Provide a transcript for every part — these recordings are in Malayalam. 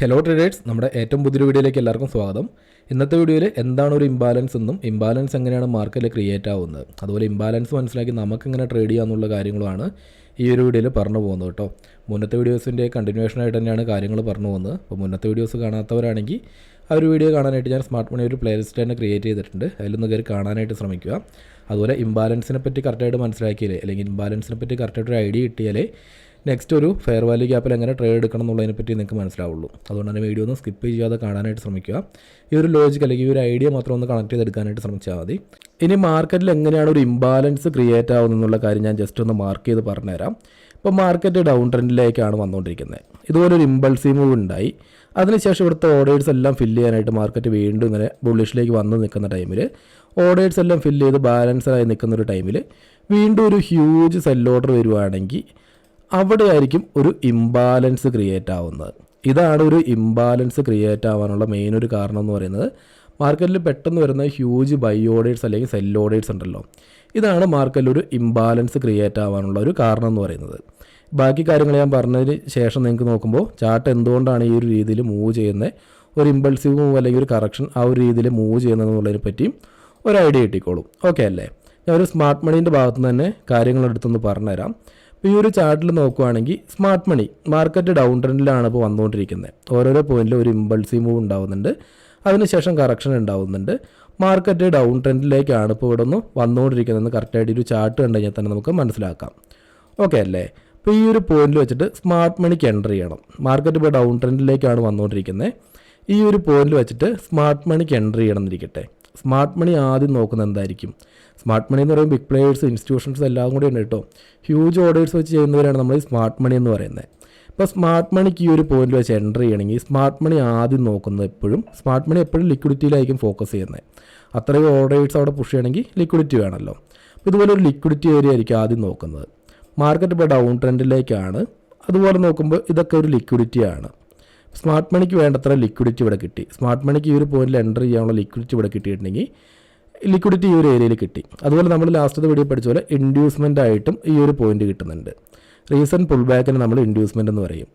ഹലോ ട്രേഡേഴ്സ് നമ്മുടെ ഏറ്റവും പുതിയൊരു വീഡിയോയിലേക്ക് എല്ലാവർക്കും സ്വാഗതം. ഇന്നത്തെ വീഡിയോയിൽ എന്താണ് ഒരു ഇംബാലൻസ് എന്നും ഇംബാലൻസ് എങ്ങനെയാണ് മാർക്കറ്റിൽ ക്രിയേറ്റ് ആവുന്നത്? അതുപോലെ ഇംബാലൻസ് മനസ്സിലാക്കി നമുക്ക് എങ്ങനെ ട്രേഡ് ചെയ്യാമെന്നുള്ള കാര്യങ്ങളുമാണ് ഈ ഒരു വീഡിയോയിൽ പറഞ്ഞു പോകുന്നത് കേട്ടോ. മുന്നത്തെ വീഡിയോസിന്റെ കണ്ടിന്യൂഷൻ ആയിട്ട് തന്നെയാണ് കാര്യങ്ങൾ പറഞ്ഞു പോകുന്നത്. അപ്പോൾ മുന്നത്തെ വീഡിയോസ് കാണാത്തവരാണെങ്കിൽ ആ ഒരു വീഡിയോ കാണാനായിട്ട് ഞാൻ സ്മാർട്ട് മണി ഒരു പ്ലേലിസ്റ്റ് തന്നെ ക്രിയേറ്റ് ചെയ്തിട്ടുണ്ട്. അതിലൊന്ന് കയറി കാണാനായിട്ട് ശ്രമിക്കുക. അതുപോലെ ഇംബാലൻസിനെ പറ്റി കറക്റ്റായിട്ട് മനസ്സിലാക്കിയാലേ അല്ലെങ്കിൽ ഇംബാലൻസിനെ പറ്റി കറക്റ്റായിട്ട് ഒരു ഐഡിയ കിട്ടിയാലേ നെക്സ്റ്റ് ഒരു ഫെയർ വാല്യൂ ഗ്യാപ്പിൽ എങ്ങനെ ട്രേഡ് എടുക്കണം എന്നുള്ളതിനെ പറ്റി നിങ്ങൾക്ക് മനസ്സിലാവുള്ളൂ. അതുകൊണ്ട് തന്നെ വീഡിയോ ഒന്ന് സ്കിപ്പ് ചെയ്യാതെ കാണാനായിട്ട് ശ്രമിക്കുക. ഈ ഒരു ലോജിക്ക് അല്ലെങ്കിൽ ഈ ഒരു ഐഡിയ മാത്രം ഒന്ന് കണക്ട് ചെയ്തെടുക്കാനായിട്ട് ശ്രമിച്ചാൽ മതി. ഇനി മാർക്കറ്റിൽ എങ്ങനെയാണ് ഒരു ഇംബാലൻസ് ക്രിയേറ്റ് ആവുന്നത് എന്നുള്ള കാര്യം ഞാൻ ജസ്റ്റ് ഒന്ന് മാർക്ക് ചെയ്ത് പറഞ്ഞുതരാം. ഇപ്പോൾ മാർക്കറ്റ് ഡൗൺ ട്രെൻഡിലേക്കാണ് വന്നുകൊണ്ടിരിക്കുന്നത്. ഇതുപോലെ ഒരു ഇമ്പൾസീവ് മൂവ് ഉണ്ടായി. അതിനുശേഷം ഇവിടുത്തെ ഓർഡേഴ്സ് എല്ലാം ഫില്ല് ചെയ്യാനായിട്ട് മാർക്കറ്റ് വീണ്ടും ഇങ്ങനെ ബുള്ളിഷിലേക്ക് വന്ന് നിൽക്കുന്ന ടൈമിൽ ഓർഡേഴ്സ് എല്ലാം ഫില്ല് ചെയ്ത് ബാലൻസ്ഡായി നിൽക്കുന്ന ഒരു ടൈമിൽ വീണ്ടും ഒരു ഹ്യൂജ് സെൽ ഓർഡർ വരുവാണെങ്കിൽ അവിടെ ആയിരിക്കും ഒരു ഇംബാലൻസ് ക്രിയേറ്റ് ആവുന്നത്. ഇതാണ് ഒരു ഇംബാലൻസ് ക്രിയേറ്റ് ആവാനുള്ള മെയിൻ ഒരു കാരണം എന്ന് പറയുന്നത്. മാർക്കറ്റിൽ പെട്ടെന്ന് വരുന്ന ഹ്യൂജ് ബൈ അല്ലെങ്കിൽ സെൽ ഉണ്ടല്ലോ. ഇതാണ് മാർക്കറ്റിൽ ഒരു ഇംബാലൻസ് ക്രിയേറ്റ് ആവാനുള്ള ഒരു കാരണം എന്ന് പറയുന്നത്. ബാക്കി കാര്യങ്ങൾ ഞാൻ പറഞ്ഞതിന് ശേഷം നിങ്ങൾക്ക് നോക്കുമ്പോൾ ചാർട്ട് എന്തുകൊണ്ടാണ് ഈ ഒരു രീതിയിൽ മൂവ് ചെയ്യുന്നത്? ഒരു ഇമ്പൾസീവ് മൂവ് അല്ലെങ്കിൽ ഒരു കറക്ഷൻ ആ ഒരു രീതിയിൽ മൂവ് ചെയ്യുന്നതെന്നുള്ളതിനെ പറ്റിയും ഒരു ഐഡിയ കിട്ടിക്കോളും. ഓക്കെ അല്ലേ? ഞാൻ ഒരു സ്മാർട്ട് മണീന്റെ ഭാഗത്തുനിന്ന് തന്നെ കാര്യങ്ങൾ എടുത്തൊന്ന് പറഞ്ഞുതരാം. ഈ ഒരു ചാർട്ടിൽ നോക്കുവാണെങ്കിൽ സ്മാർട്ട് മണി മാർക്കറ്റ് ഡൗൺ ട്രെൻഡിലാണ് ഇപ്പോൾ വന്നുകൊണ്ടിരിക്കുന്നത്. ഓരോരോ പോയിന്റിലും ഒരു ഇമ്പൾസീവ് മൂവ് ഉണ്ടാവുന്നുണ്ട്. അതിനുശേഷം കറക്ഷൻ ഉണ്ടാവുന്നുണ്ട്. മാർക്കറ്റ് ഡൗൺ ട്രെൻഡിലേക്കാണ് ഇപ്പോൾ ഇവിടെ ഒന്ന് വന്നുകൊണ്ടിരിക്കുന്നതെന്ന് കറക്റ്റായിട്ട് ഒരു ചാർട്ട് കണ്ടു കഴിഞ്ഞാൽ തന്നെ നമുക്ക് മനസ്സിലാക്കാം. ഓക്കെ അല്ലേ? അപ്പോൾ ഈ ഒരു പോയിന്റിൽ വെച്ചിട്ട് സ്മാർട്ട് മണിക്ക് എന്റർ ചെയ്യണം. മാർക്കറ്റ് ഇപ്പോൾ ഡൗൺ ട്രെൻഡിലേക്കാണ് വന്നുകൊണ്ടിരിക്കുന്നത്. ഈ ഒരു പോയിന്റിൽ വെച്ചിട്ട് സ്മാർട്ട് മണിക്ക് എന്റർ ചെയ്യണം എന്നിരിക്കട്ടെ. സ്മാർട്ട് മണി ആദ്യം നോക്കുന്നത് എന്തായിരിക്കും? സ്മാർട്ട് മണി എന്ന് പറയുമ്പോൾ ബിഗ് പ്ലേയേഴ്സ് ഇൻസ്റ്റിറ്റ്യൂഷൻസ് എല്ലാം കൂടി ഉണ്ട് കേട്ടോ. ഹ്യൂജ് ഓർഡേഴ്സ് വെച്ച് ചെയ്യുന്നവരാണ് നമ്മൾ ഈ സ്മാർട്ട് മണി എന്ന് പറയുന്നത്. ഇപ്പോൾ സ്മാർട്ട് മണിക്ക് ഈ ഒരു പോയിന്റ് വെച്ച് എന്റർ ചെയ്യണമെങ്കിൽ സ്മാർട്ട് മണി ആദ്യം നോക്കുന്നത് എപ്പോഴും സ്മാർട്ട് മണി എപ്പോഴും ലിക്വിഡിറ്റിയിലായിരിക്കും ഫോക്കസ് ചെയ്യുന്നത്. അത്രയും ഓർഡേഴ്സ് അവിടെ പുഷ് ചെയ്യണമെങ്കിൽ ലിക്വിഡിറ്റി വേണമല്ലോ. അപ്പോൾ ഇതുപോലെ ഒരു ലിക്വിഡിറ്റി ഏരിയ ആയിരിക്കും ആദ്യം നോക്കുന്നത്. മാർക്കറ്റ് ഇപ്പോൾ ഡൗൺ ട്രെൻഡിലേക്കാണ് അതുപോലെ നോക്കുമ്പോൾ ഇതൊക്കെ ഒരു ലിക്വിഡിറ്റിയാണ് സ്മാർട്ട് മണിക്ക് വേണ്ടത്ര ലിക്വിഡിറ്റി ഇവിടെ കിട്ടി. സ്മാർട്ട് മണിക്ക് ഈ ഒരു പോയിന്റിൽ എന്റർ ചെയ്യാനുള്ള ലിക്വിഡിറ്റി ഇവിടെ കിട്ടിയിട്ടുണ്ടെങ്കിൽ ലിക്വിഡിറ്റി ഈ ഒരു ഏരിയയിൽ കിട്ടി. അതുപോലെ നമ്മൾ ലാസ്റ്റ് വീഡിയോ പഠിച്ച പോലെ ഇൻഡ്യൂസ്മെന്റ് ആയിട്ടും ഈ ഒരു പോയിന്റ് കിട്ടുന്നുണ്ട്. റീസൺ പുൾ ബാക്കിന് നമ്മൾ ഇൻഡ്യൂസ്മെന്റ് എന്ന് പറയും.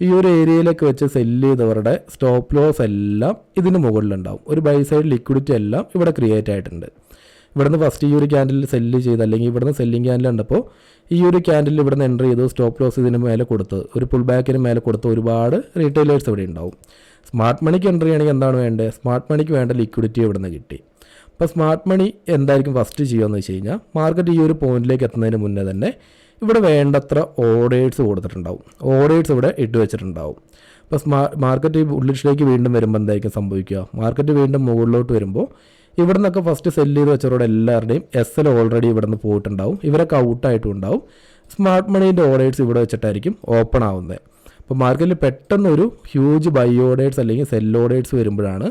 ഈ ഒരു ഏരിയയിലേക്ക് വെച്ച് സെല്ല് ചെയ്തവരുടെ സ്റ്റോപ്പ് ലോസ് എല്ലാം ഇതിന് മുകളിലുണ്ടാവും. ഒരു ബൈ സൈഡ് ലിക്വിഡിറ്റി എല്ലാം ഇവിടെ ക്രിയേറ്റ് ആയിട്ടുണ്ട്. ഇവിടുന്ന് ഫസ്റ്റ് ഈ ഒരു ക്യാൻഡിൽ സെല്ല് ചെയ്ത് അല്ലെങ്കിൽ ഇവിടുന്ന് സെല്ലിംഗ് ക്യാൻഡിൽ ഉണ്ടപ്പോൾ ഈ ഒരു ക്യാൻഡിൽ ഇവിടുന്ന് എന്റർ ചെയ്തു സ്റ്റോപ്പ് ലോസ് ഇതിന് മേലെ കൊടുത്ത് ഒരു പുൾ ബാക്കിന് മേലെ കൊടുത്ത് ഒരുപാട് റീറ്റെയിലേഴ്സ് ഇവിടെ ഉണ്ടാവും. സ്മാർട്ട് മണിക്ക് എന്റർ ചെയ്യണമെങ്കിൽ എന്താണ് വേണ്ടത് സ്മാർട്ട് മണിക്ക് വേണ്ട ലിക്വിഡിറ്റി ഇവിടുന്ന് കിട്ടി. അപ്പോൾ സ്മാർട്ട് മണി എന്തായിരിക്കും ഫസ്റ്റ് ചെയ്യുമെന്ന് വെച്ച് കഴിഞ്ഞാൽ മാർക്കറ്റ് ഈ ഒരു പോയിന്റിലേക്ക് എത്തുന്നതിന് മുന്നേ തന്നെ ഇവിടെ വേണ്ടത്ര ഓർഡേഴ്സ് കൊടുത്തിട്ടുണ്ടാവും. ഓർഡേഴ്സ് ഇവിടെ ഇട്ട് വെച്ചിട്ടുണ്ടാവും. അപ്പോൾ സ്മാ മാർക്കറ്റ് ഈ ഉള്ളിലേക്ക് വീണ്ടും വരുമ്പോൾ എന്തായിരിക്കും സംഭവിക്കുക? മാർക്കറ്റ് വീണ്ടും മുകളിലോട്ട് വരുമ്പോൾ ഇവിടെ നിന്നൊക്കെ ഫസ്റ്റ് സെല്ല് ചെയ്ത് വെച്ചവരോട് എല്ലാവരുടെയും എസ് എൽ ഓൾറെഡി ഇവിടെ നിന്ന് പോയിട്ടുണ്ടാവും. ഇവരൊക്കെ ഔട്ടായിട്ടും ഉണ്ടാവും. സ്മാർട്ട് മണീന്റെ ഓർഡേഴ്സ് ഇവിടെ വെച്ചിട്ടായിരിക്കും ഓപ്പൺ ആവുന്നത് അപ്പോൾ മാർക്കറ്റിൽ പെട്ടെന്ന് ഒരു ഹ്യൂജ് ബൈ ഓർഡേഴ്സ് അല്ലെങ്കിൽ സെൽ ഓർഡേഴ്സ് വരുമ്പോഴാണ്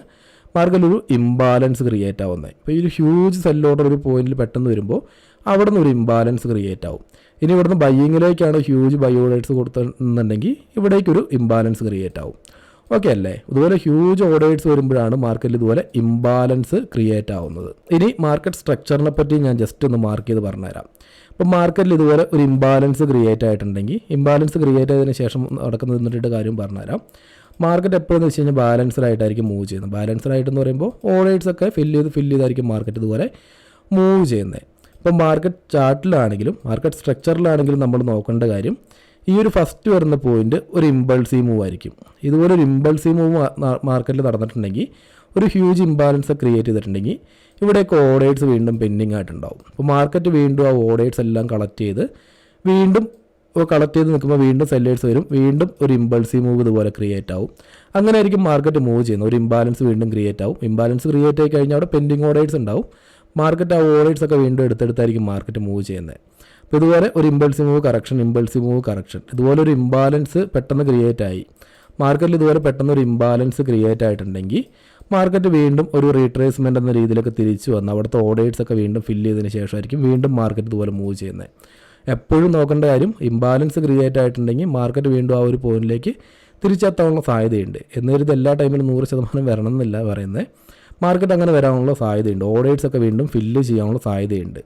മാർക്കറ്റിൽ ഒരു ഇംബാലൻസ് ക്രിയേറ്റ് ആവുന്നത് ഇപ്പോൾ ഈ ഒരു ഹ്യൂജ് സെൽ ഓർഡർ ഒരു പോയിന്റിൽ പെട്ടെന്ന് വരുമ്പോൾ അവിടെ നിന്ന് ഒരു ഇംബാലൻസ് ക്രിയേറ്റ് ആവും. ഇനി ഇവിടുന്ന് ബയ്യിങ്ങിലേക്കാണ് ഹ്യൂജ് ബൈ ഓർഡേഴ്സ് കൊടുത്തിട്ടുണ്ടെങ്കിൽ ഇവിടേക്കൊരു ഇംബാലൻസ് ക്രിയേറ്റ് ആവും. ഓക്കെ അല്ലേ? ഇതുപോലെ ഹ്യൂജ് ഓർഡേഴ്സ് വരുമ്പോഴാണ് മാർക്കറ്റിൽ ഇതുപോലെ ഇംബാലൻസ് ക്രിയേറ്റ് ആവുന്നത്. ഇനി മാർക്കറ്റ് സ്ട്രക്ചറിനെ പറ്റി ഞാൻ ജസ്റ്റ് ഒന്ന് മാർക്ക് ചെയ്ത് പറഞ്ഞുതരാം. അപ്പോൾ മാർക്കറ്റിൽ ഇതുപോലെ ഒരു ഇംബാലൻസ് ക്രിയേറ്റ് ആയിട്ടുണ്ടെങ്കിൽ ഇംബാലൻസ് ക്രിയേറ്റ് ആയതിനു ശേഷം നടക്കുന്ന നിന്നിട്ട് കാര്യം പറഞ്ഞുതരാം. മാർക്കറ്റ് എപ്പോഴെന്ന് വെച്ച് കഴിഞ്ഞാൽ ബാലൻസ്ഡ് ആയിട്ടായിരിക്കും മൂവ് ചെയ്യുന്നത്. ബാലൻസ്ഡ് ആയിട്ടെന്ന് പറയുമ്പോൾ ഓർഡേഴ്സ് ഒക്കെ ഫില്ല് ചെയ്ത് ഫില്ല് ചെയ്തായിരിക്കും മാർക്കറ്റ് ഇതുപോലെ മൂവ് ചെയ്യുന്നത്. ഇപ്പം മാർക്കറ്റ് ചാർട്ടിലാണെങ്കിലും മാർക്കറ്റ് സ്ട്രക്ചറിലാണെങ്കിലും നമ്മൾ നോക്കേണ്ട കാര്യം ഈ ഒരു ഫസ്റ്റ് വരുന്ന പോയിന്റ് ഒരു ഇമ്പൾസീവ് മൂവ് ആയിരിക്കും. ഇതുപോലെ ഒരു ഇമ്പൾസീവ് മൂവ് മാർക്കറ്റിൽ നടന്നിട്ടുണ്ടെങ്കിൽ ഒരു ഹ്യൂജ് ഇംബാലൻസ് ക്രിയേറ്റ് ചെയ്തിട്ടുണ്ടെങ്കിൽ ഇവിടെയൊക്കെ ഓർഡേഴ്സ് വീണ്ടും പെൻഡിങ് ആയിട്ടുണ്ടാവും. അപ്പോൾ മാർക്കറ്റ് വീണ്ടും ആ ഓർഡേഴ്സ് എല്ലാം കളക്ട് ചെയ്ത് വീണ്ടും കളക്ട് ചെയ്ത് നിൽക്കുമ്പോൾ വീണ്ടും സെല്ലേഴ്സ് വരും വീണ്ടും ഒരു ഇമ്പൾസീവ് മൂവ് ഇതുപോലെ ക്രിയേറ്റ് ആവും. അങ്ങനെ ആയിരിക്കും മാർക്കറ്റ് മൂവ് ചെയ്യുന്നത്. ഒരു ഇംബാലൻസ് വീണ്ടും ക്രിയേറ്റ് ആവും. ഇംബാലൻസ് ക്രിയേറ്റ് ആയി കഴിഞ്ഞാൽ അവിടെ പെൻഡിങ് ഓർഡേഴ്സ് ഉണ്ടാവും. മാർക്കറ്റ് ആ വോളേറ്റ്സ് ഒക്കെ വീണ്ടും എടുത്തെടുത്തായിരിക്കും മാർക്കറ്റ് മൂവ് ചെയ്യുന്നത് അപ്പോൾ ഇതുപോലെ ഒരു impulsive move correction impulsive move correction ഇതുപോലെ ഒരു ഇംബാലൻസ് പെട്ടെന്ന് ക്രിയേറ്റ് ആയി. മാർക്കറ്റിൽ ഇതുപോലെ പെട്ടെന്ന് ഒരു ഇംബാലൻസ് ക്രിയേറ്റ് ആയിട്ടുണ്ടെങ്കിൽ മാർക്കറ്റ് വീണ്ടും ഒരു റീട്രേസ്മെന്റ് എന്ന രീതിയിലൊക്കെ തിരിച്ചു വന്ന് അവിടുത്തെ ഓഡേഴ്സ് ഒക്കെ വീണ്ടും ഫില്ല് ചെയ്തതിന് ശേഷമായിരിക്കും വീണ്ടും മാർക്കറ്റ് ഇതുപോലെ മൂവ് ചെയ്യുന്നത് എപ്പോഴും നോക്കേണ്ട കാര്യം ഇംബാലൻസ് ക്രിയേറ്റ് ആയിട്ടുണ്ടെങ്കിൽ മാർക്കറ്റ് വീണ്ടും ആ ഒരു പോയിന്റിലേക്ക് തിരിച്ചെത്താനുള്ള സാധ്യതയുണ്ട്. എന്നിരുന്നത് എല്ലാ ടൈമിലും നൂറ് ശതമാനം വരണം എന്നില്ല പറയുന്നത് മാർക്കറ്റ് അങ്ങനെ വരാനുള്ള സാധ്യതയുണ്ട് ഓഡേഴ്സ് ഒക്കെ വീണ്ടും ഫില്ല് ചെയ്യാനുള്ള സാധ്യതയുണ്ട്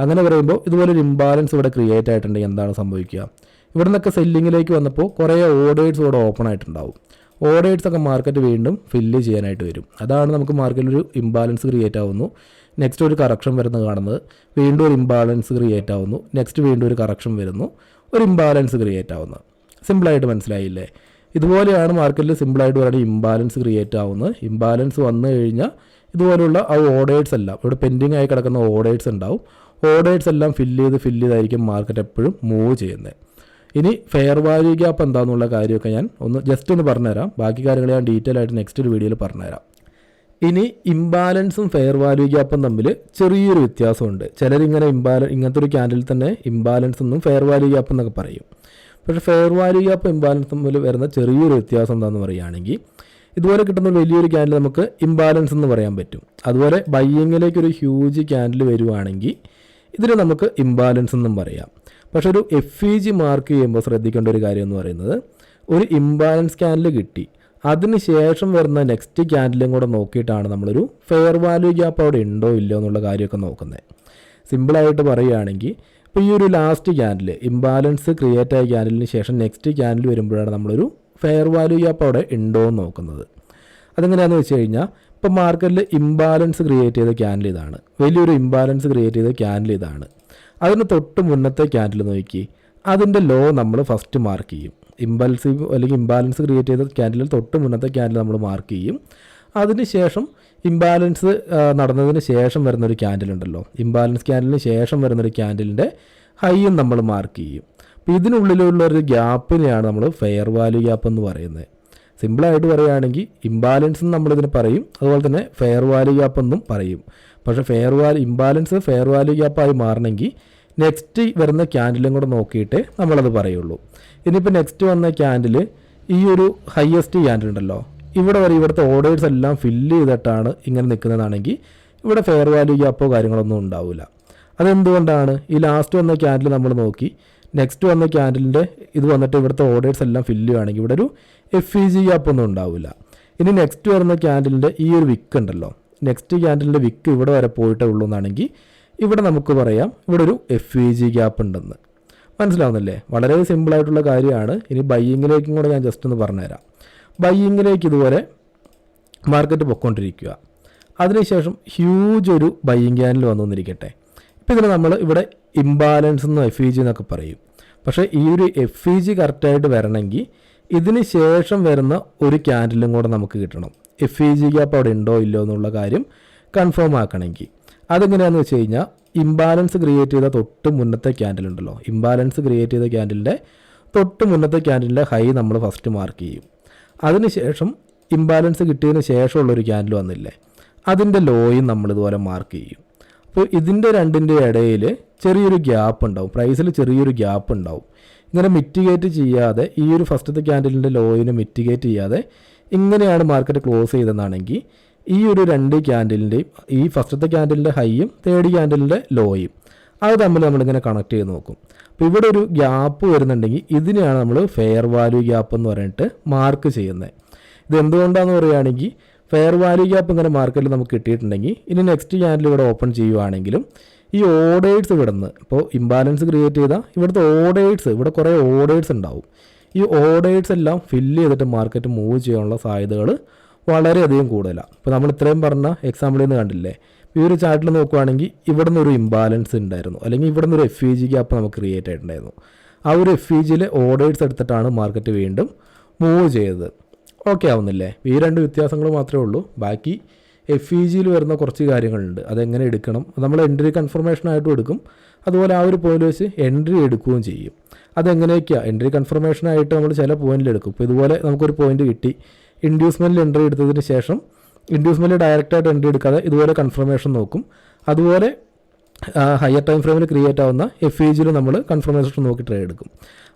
അങ്ങനെ പറയുമ്പോൾ ഇതുപോലെ ഒരു ഇംബാലൻസ് ഇവിടെ ക്രിയേറ്റ് ആയിട്ടുണ്ടെങ്കിൽ എന്താണ് സംഭവിക്കുക? ഇവിടെ നിന്നൊക്കെ സെല്ലിങ്ങിലേക്ക് വന്നപ്പോൾ കുറേ ഓഡേഴ്സ് ഇവിടെ ഓപ്പൺ ആയിട്ടുണ്ടാവും. ഓഡേഴ്സ് ഒക്കെ മാർക്കറ്റ് വീണ്ടും ഫില്ല് ചെയ്യാനായിട്ട് വരും. അതാണ് നമുക്ക് മാർക്കറ്റിൽ ഒരു ഇംബാലൻസ് ക്രിയേറ്റ് ആവുന്നു. നെക്സ്റ്റ് ഒരു കറക്ഷൻ വരുന്നത് കാണുന്നത്. വീണ്ടും ഒരു ഇംബാലൻസ് ക്രിയേറ്റ് ആവുന്നു. നെക്സ്റ്റ് വീണ്ടും ഒരു കറക്ഷൻ വരുന്നു. ഒരു ഇംബാലൻസ് ക്രിയേറ്റ് ആവുന്നത് സിമ്പിളായിട്ട് മനസ്സിലായില്ലേ? ഇതുപോലെയാണ് മാർക്കറ്റിൽ സിമ്പിളായിട്ട് പറയുന്നത് ഇംബാലൻസ് ക്രിയേറ്റ് ആവുന്നത്. ഇംബാലൻസ് വന്നു കഴിഞ്ഞാൽ ഇതുപോലുള്ള ആ ഓർഡേഴ്സ് എല്ലാം ഇവിടെ പെൻഡിങ് ആയി കിടക്കുന്ന ഓർഡേഴ്സ് ഉണ്ടാവും. ഓർഡേഴ്സ് എല്ലാം ഫില്ല് ചെയ്ത് ഫില്ല് ചെയ്തായിരിക്കും മാർക്കറ്റ് എപ്പോഴും മൂവ് ചെയ്യുന്നത്. ഇനി ഫെയർ വാല്യൂ ഗ്യാപ്പ് എന്താണെന്നുള്ള കാര്യമൊക്കെ ഞാൻ ഒന്ന് ജസ്റ്റ് ഒന്ന് പറഞ്ഞുതരാം. ബാക്കി കാര്യങ്ങൾ ഞാൻ ഡീറ്റെയിൽ ആയിട്ട് നെക്സ്റ്റ് ഒരു വീഡിയോയിൽ പറഞ്ഞുതരാം. ഇനി ഇംബാലൻസും ഫെയർ വാല്യൂ ഗ്യാപ്പും തമ്മിൽ ചെറിയൊരു വ്യത്യാസമുണ്ട്. ചിലരിങ്ങനെ ഇംബാല ഇങ്ങനത്തെ ഒരു ക്യാൻഡിൽ തന്നെ ഇംബാലൻസ് എന്നും ഫെയർ വാല്യൂ ഗ്യാപ്പ് എന്നൊക്കെ പറയും. പക്ഷേ ഫെയർ വാല്യൂ ഗ്യാപ്പ് ഇംബാലൻസ് തമ്മിൽ വരുന്ന ചെറിയൊരു വ്യത്യാസം എന്താണെന്ന് പറയുകയാണെങ്കിൽ ഇതുപോലെ കിട്ടുന്ന വലിയൊരു ക്യാൻഡിൽ നമുക്ക് ഇംബാലൻസ് എന്ന് പറയാൻ പറ്റും. അതുപോലെ ബയ്യിങ്ങിലേക്ക് ഒരു ഹ്യൂജ് ക്യാൻഡിൽ വരുവാണെങ്കിൽ ഇതിന് നമുക്ക് ഇംബാലൻസ് എന്നും പറയാം. പക്ഷെ ഒരു എഫ് ഇ ജി മാർക്ക് ചെയ്യുമ്പോൾ ശ്രദ്ധിക്കേണ്ട ഒരു കാര്യം എന്ന് പറയുന്നത് ഒരു ഇംബാലൻസ് ക്യാൻഡിൽ കിട്ടി. ശേഷം വരുന്ന നെക്സ്റ്റ് ക്യാൻഡിലും കൂടെ നോക്കിയിട്ടാണ് നമ്മളൊരു ഫെയർ വാല്യൂ ഗ്യാപ്പ് അവിടെ ഉണ്ടോ ഇല്ലയോ എന്നുള്ള കാര്യമൊക്കെ നോക്കുന്നത്. സിമ്പിളായിട്ട് പറയുകയാണെങ്കിൽ ഇപ്പോൾ ഈ ഒരു ലാസ്റ്റ് ക്യാൻഡിൽ ഇംബാലൻസ് ക്രിയേറ്റ് ആയ ക്യാൻഡിലിന് ശേഷം നെക്സ്റ്റ് ക്യാൻഡിൽ വരുമ്പോഴാണ് നമ്മളൊരു ഫെയർ വാല്യൂ ഗ്യാപ്പ് അവിടെ ഉണ്ടോ എന്ന് നോക്കുന്നത്. അതെങ്ങനെയാണെന്ന് വെച്ച് കഴിഞ്ഞാൽ ഇപ്പോൾ മാർക്കറ്റിൽ ഇംബാലൻസ് ക്രിയേറ്റ് ചെയ്ത ക്യാൻഡിൽ ഇതാണ്. വലിയൊരു ഇംബാലൻസ് ക്രിയേറ്റ് ചെയ്ത ക്യാൻഡിൽ ഇതാണ്. അതിന് തൊട്ട് മുന്നത്തെ ക്യാൻഡിൽ നോക്കി അതിന്റെ ലോ നമ്മൾ ഫസ്റ്റ് മാർക്ക് ചെയ്യും. ഇംബാലൻസ് അല്ലെങ്കിൽ ഇംബാലൻസ് ക്രിയേറ്റ് ചെയ്ത ക്യാൻഡിൽ തൊട്ട് മുന്നത്തെ ക്യാൻഡിൽ നമ്മൾ മാർക്ക് ചെയ്യും. അതിന് ശേഷം ഇംബാലൻസ് നടന്നതിന് ശേഷം വരുന്നൊരു ക്യാൻഡിൽ ഉണ്ടല്ലോ. ഇംബാലൻസ് ക്യാൻഡിലിന് ശേഷം വരുന്നൊരു ക്യാൻഡിലിന്റെ ഹൈയും നമ്മൾ മാർക്ക് ചെയ്യും. അപ്പോൾ ഇതിനുള്ളിലുള്ള ഒരു ഗ്യാപ്പിനെയാണ് നമ്മൾ ഫെയർ വാല്യൂ ഗ്യാപ്പ് എന്ന് പറയുന്നത്. സിമ്പിളായിട്ട് പറയുകയാണെങ്കിൽ ഇംബാലൻസ് എന്ന് നമ്മളിതിന് പറയും അതുപോലെ തന്നെ ഫെയർ വാല്യൂ ഗ്യാപ്പ് എന്നും പറയും. പക്ഷേ fair value imbalance fair value ഗ്യാപ്പായി മാറണമെങ്കിൽ നെക്സ്റ്റ് വരുന്ന ക്യാൻഡിലും കൂടെ നോക്കിയിട്ട് നമ്മളത് പറയുള്ളൂ. ഇനിയിപ്പോൾ നെക്സ്റ്റ് വന്ന ക്യാൻഡിൽ ഈ ഒരു ഹയസ്റ്റ് ക്യാൻഡിൽ ഉണ്ടല്ലോ ഇവിടെ വരെ ഇവിടുത്തെ ഓർഡേഴ്സ് എല്ലാം ഫില്ല് ചെയ്തിട്ടാണ് ഇങ്ങനെ നിൽക്കുന്നതാണെങ്കിൽ ഇവിടെ ഫെയർ വാല്യൂ ഗ്യാപ്പോ കാര്യങ്ങളൊന്നും ഉണ്ടാവില്ല. അതെന്തുകൊണ്ടാണ്? ഈ ലാസ്റ്റ് വന്ന ക്യാൻഡിൽ നമ്മൾ നോക്കി. നെക്സ്റ്റ് വന്ന ക്യാൻഡിലിന്റെ ഇത് വന്നിട്ട് ഇവിടുത്തെ ഓർഡേഴ്സ് എല്ലാം ഫില്ല് ചെയ്യുകയാണെങ്കിൽ ഇവിടെ ഒരു എഫ് ഇ ജി ഗ്യാപ്പ് ഒന്നും ഉണ്ടാവില്ല. ഇനി നെക്സ്റ്റ് വരുന്ന ക്യാൻഡിലിന്റെ ഈ ഒരു വിക്ക് ഉണ്ടല്ലോ. നെക്സ്റ്റ് ക്യാൻഡിലിന്റെ വിക്ക് ഇവിടെ വരെ പോയിട്ടേ ഉള്ളൂ എന്നാണെങ്കിൽ ഇവിടെ നമുക്ക് പറയാം ഇവിടെ ഒരു എഫ് ഇ ജി ഗ്യാപ്പ് ഉണ്ടെന്ന്. മനസ്സിലാവുന്നില്ലേ? വളരെ സിമ്പിളായിട്ടുള്ള കാര്യമാണ്. ഇനി ബൈയിങ്ങിലേക്കും കൂടെ ഞാൻ ജസ്റ്റ് ഒന്ന് പറഞ്ഞുതരാം. ബയ്യിങ്ങിലേക്ക് ഇതുപോലെ മാർക്കറ്റ് പൊയ്ക്കൊണ്ടിരിക്കുക അതിനുശേഷം ഹ്യൂജ് ഒരു ബൈയിങ് ക്യാനിൽ വന്നു വന്നിരിക്കട്ടെ ഇപ്പോൾ ഇതിന് നമ്മൾ ഇവിടെ ഇംബാലൻസ് എന്ന് എഫ് ഇ ജി എന്നൊക്കെ പറയും. പക്ഷേ ഈ ഒരു എഫ് ഇ ജി കറക്റ്റായിട്ട് വരണമെങ്കിൽ ഇതിന് ശേഷം വരുന്ന ഒരു ക്യാൻഡിലും കൂടെ നമുക്ക് കിട്ടണം. എഫ് ഇ ജി ഗ്യാപ്പ് അവിടെ ഉണ്ടോ ഇല്ലോ എന്നുള്ള കാര്യം കൺഫേം ആക്കണമെങ്കിൽ. അതെങ്ങനെയാണെന്ന് വെച്ച് കഴിഞ്ഞാൽ ഇംബാലൻസ് ക്രിയേറ്റ് ചെയ്ത തൊട്ട് മുന്നത്തെ ക്യാൻഡിൽ ഉണ്ടല്ലോ. ഇംബാലൻസ് ക്രിയേറ്റ് ചെയ്ത ക്യാൻഡിലിന്റെ തൊട്ട് മുന്നത്തെ ക്യാൻഡിലിന്റെ ഹൈ നമ്മൾ ഫസ്റ്റ് മാർക്ക് ചെയ്യും. അതിനുശേഷം ഇംബാലൻസ് കിട്ടിയതിന് ശേഷമുള്ളൊരു ക്യാൻഡിൽ വന്നില്ലേ? അതിന്റെ ലോയും നമ്മൾ ഇതുപോലെ മാർക്ക് ചെയ്യും. അപ്പോൾ ഇതിന്റെ രണ്ടിന്റെ ഇടയിൽ ചെറിയൊരു ഗ്യാപ്പ് ഉണ്ടാവും. പ്രൈസിൽ ചെറിയൊരു ഗ്യാപ്പ് ഉണ്ടാവും. ഇങ്ങനെ മിറ്റിഗേറ്റ് ചെയ്യാതെ ഈ ഒരു ഫസ്റ്റത്തെ ക്യാൻഡിലിന്റെ ലോയിനെ മിറ്റിഗേറ്റ് ചെയ്യാതെ ഇങ്ങനെയാണ് മാർക്കറ്റ് ക്ലോസ് ചെയ്തതെന്നാണെങ്കിൽ ഈ ഒരു രണ്ട് ക്യാൻഡിലിന്റെയും ഈ ഫസ്റ്റത്തെ ക്യാൻഡിലിന്റെ ഹൈയും തേർഡ് ക്യാൻഡിലിന്റെ ലോയും അത് തമ്മിൽ നമ്മളിങ്ങനെ കണക്ട് ചെയ്ത് നോക്കും. അപ്പോൾ ഇവിടെ ഒരു ഗ്യാപ്പ് വരുന്നുണ്ടെങ്കിൽ ഇതിനെയാണ് നമ്മൾ ഫെയർ വാല്യൂ ഗ്യാപ്പ് എന്ന് പറഞ്ഞിട്ട് മാർക്ക് ചെയ്യുന്നത്. ഇത് എന്തുകൊണ്ടാണെന്ന് പറയുകയാണെങ്കിൽ ഫെയർ വാല്യൂ ഗ്യാപ്പ് ഇങ്ങനെ മാർക്കറ്റിൽ നമുക്ക് കിട്ടിയിട്ടുണ്ടെങ്കിൽ ഇനി നെക്സ്റ്റ് ചാനൽ ഇവിടെ ഓപ്പൺ ചെയ്യുവാണെങ്കിലും ഈ ഓർഡേഴ്സ് ഇവിടുന്ന് ഇപ്പോൾ ഇംബാലൻസ് ക്രിയേറ്റ് ചെയ്താൽ ഇവിടുത്തെ ഓഡേഴ്സ് ഇവിടെ കുറേ ഓഡേഴ്സ് ഉണ്ടാവും. ഈ ഓഡേഴ്സ് എല്ലാം ഫില്ല് ചെയ്തിട്ട് മാർക്കറ്റ് മൂവ് ചെയ്യാനുള്ള സാധ്യതകൾ വളരെയധികം കൂടുതലാണ് ഇപ്പോൾ നമ്മൾ ഇത്രയും പറഞ്ഞ എക്സാമ്പിളിൽ നിന്ന് കണ്ടില്ലേ? ഈ ഒരു ചാർട്ടിൽ നോക്കുവാണെങ്കിൽ ഇവിടെ നിന്ന് ഒരു ഇംബാലൻസ് ഉണ്ടായിരുന്നു. അല്ലെങ്കിൽ ഇവിടെ നിന്ന് ഒരു എഫ് ഇ ജി ഗ്യാപ്പ് നമുക്ക് ക്രിയേറ്റ് ആയിട്ടുണ്ടായിരുന്നു. ആ ഒരു എഫ് ഇ ജിയിൽ ഓർഡേഴ്സ് എടുത്തിട്ടാണ് മാർക്കറ്റ് വീണ്ടും മൂവ് ചെയ്തത്. ഓക്കെ ആവുന്നില്ലേ? ഈ രണ്ട് വ്യത്യാസങ്ങൾ മാത്രമേ ഉള്ളൂ. ബാക്കി എഫ് ഇ ജിയിൽ വരുന്ന കുറച്ച് കാര്യങ്ങളുണ്ട്. അതെങ്ങനെ എടുക്കണം? നമ്മൾ എൻട്രി കൺഫർമേഷൻ എടുക്കും. അതുപോലെ ആ ഒരു പോയിന്റ് വെച്ച് എൻട്രി എടുക്കുകയും ചെയ്യും. അതെങ്ങനെയൊക്കെയാണ് എൻട്രി കൺഫർമേഷൻ ആയിട്ട് നമ്മൾ ചില പോയിന്റിൽ എടുക്കും. ഇപ്പോൾ ഇതുപോലെ നമുക്കൊരു പോയിന്റ് കിട്ടി. ഇൻഡ്യൂസ്മെന്റിൽ എൻട്രി എടുത്തതിന് ശേഷം ഇൻഡ്യൂസ്മെന്റിൽ ഡയറക്റ്റായിട്ട് എൻട്രി എടുക്കാതെ ഇതുപോലെ കൺഫർമേഷൻ നോക്കും. അതുപോലെ ഹയർ ടൈം ഫ്രെയിമിൽ ക്രിയേറ്റ് ആവുന്ന എഫ് ഇ ജിയിൽ നമ്മൾ കൺഫർമേഷൻ നോക്കി ട്രേഡ് എടുക്കും.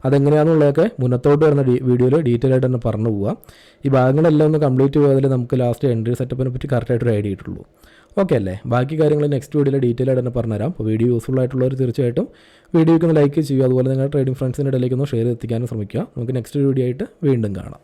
അതെങ്ങനെയാണെന്നുള്ളതൊക്കെ മുന്നത്തോട്ട് വരുന്ന വീഡിയോയിൽ ഡീറ്റെയിൽ ആയിട്ട് തന്നെ പറഞ്ഞു പോവാം. ഈ ഭാഗങ്ങളെല്ലാം ഒന്ന് കംപ്ലീറ്റ് പോയതിൽ നമുക്ക് ലാസ്റ്റ് എൻട്രി സെറ്റപ്പിനെ പറ്റി കറക്റ്റായിട്ട് ഒരു ഐഡിയ കിട്ടുള്ളൂ. ഓക്കെ അല്ലേ? ബാക്കി കാര്യങ്ങൾ നെക്സ്റ്റ് വീഡിയോയിൽ ഡീറ്റെയിൽ ആയിട്ട് തന്നെ പറഞ്ഞുതരാം. അപ്പോൾ വീഡിയോ യൂസ്ഫുൾ ആയിട്ടുള്ളവർ തീർച്ചയായിട്ടും വീഡിയോയ്ക്ക് ഒന്ന് ലൈക്ക് ചെയ്യുക. അതുപോലെ നിങ്ങളുടെ ട്രേഡിംഗ് ഫ്രണ്ട്സിന്റെ ഇടയിലേക്ക് ഒന്ന് ഷെയർ എത്തിക്കാനും ശ്രമിക്കുക. നമുക്ക് നെക്സ്റ്റ് വീഡിയോ ആയിട്ട് വീണ്ടും കാണാം.